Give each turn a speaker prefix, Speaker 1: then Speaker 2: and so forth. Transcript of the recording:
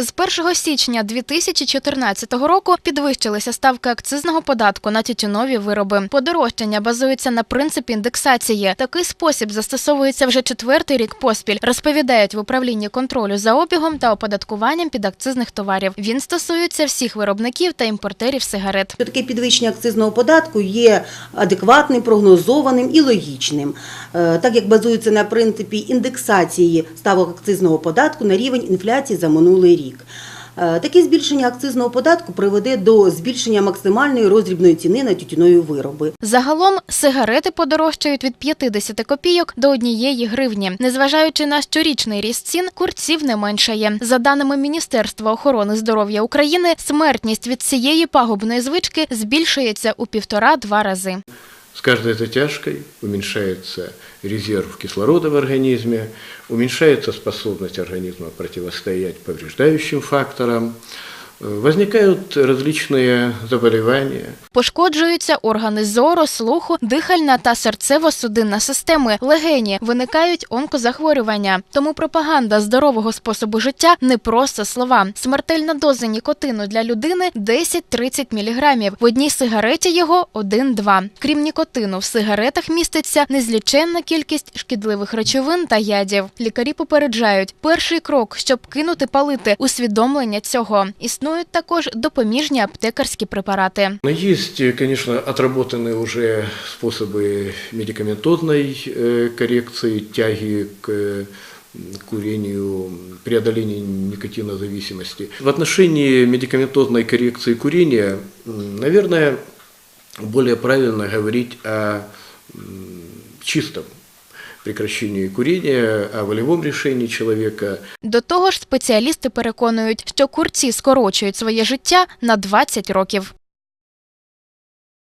Speaker 1: З 1 січня 2014 року підвищилися ставки акцизного податку на тютюнові вироби. Подорожчання базується на принципі індексації. Такий спосіб застосовується вже четвертий рік поспіль, розповідають в управлінні контролю за обігом та оподаткуванням підакцизних товарів. Він стосується всіх виробників та імпортерів сигарет.
Speaker 2: Таке підвищення акцизного податку є адекватним, прогнозованим і логічним, е, так як базується на принципі індексації ставок акцизного податку на рівень інфляції за минулий рік. Е, Таке збільшення акцизного податку приведе до збільшення максимальної роздрібної ціни на тютюнові вироби.
Speaker 1: Загалом сигарети подорожчають від 50 копійок до однієї гривні. Незважаючи на щорічний ріст цін, курців не меншає. За даними Міністерства охорони здоров'я України, смертність від цієї пагубної звички збільшується у півтора-два рази.
Speaker 3: С каждой затяжкой уменьшается резерв кислорода в организме, уменьшается способность организма противостоять повреждающим факторам, э, возникают различные заболевания,
Speaker 1: Пошкоджуються органи зору, слуху, дихальна та серцево-судинна системи, легені, виникають онкозахворювання. Тому пропаганда здорового способу життя не просто слова. Смертельна доза нікотину для людини 10-30 мг. В одній сигареті його 1-2. Крім нікотину, в сигаретах міститься незліченна кількість шкідливих речовин та ядів. Лікарі попереджають, перший крок, щоб кинути палити, усвідомлення цього Існують також допоміжні аптекарські препарати.
Speaker 3: Но есть, э, конечно, отработанные уже способы медикаментозной э, коррекции тяги к э, курению, преодолению никотинозависимости. В отношении медикаментозной коррекции курения, м, наверное, более правильно говорить о м, чистом прекращении курения, о волевом рішенні чоловіка.
Speaker 1: До того ж, спеціалісти переконують, що курці скорочують своє життя на 20 років.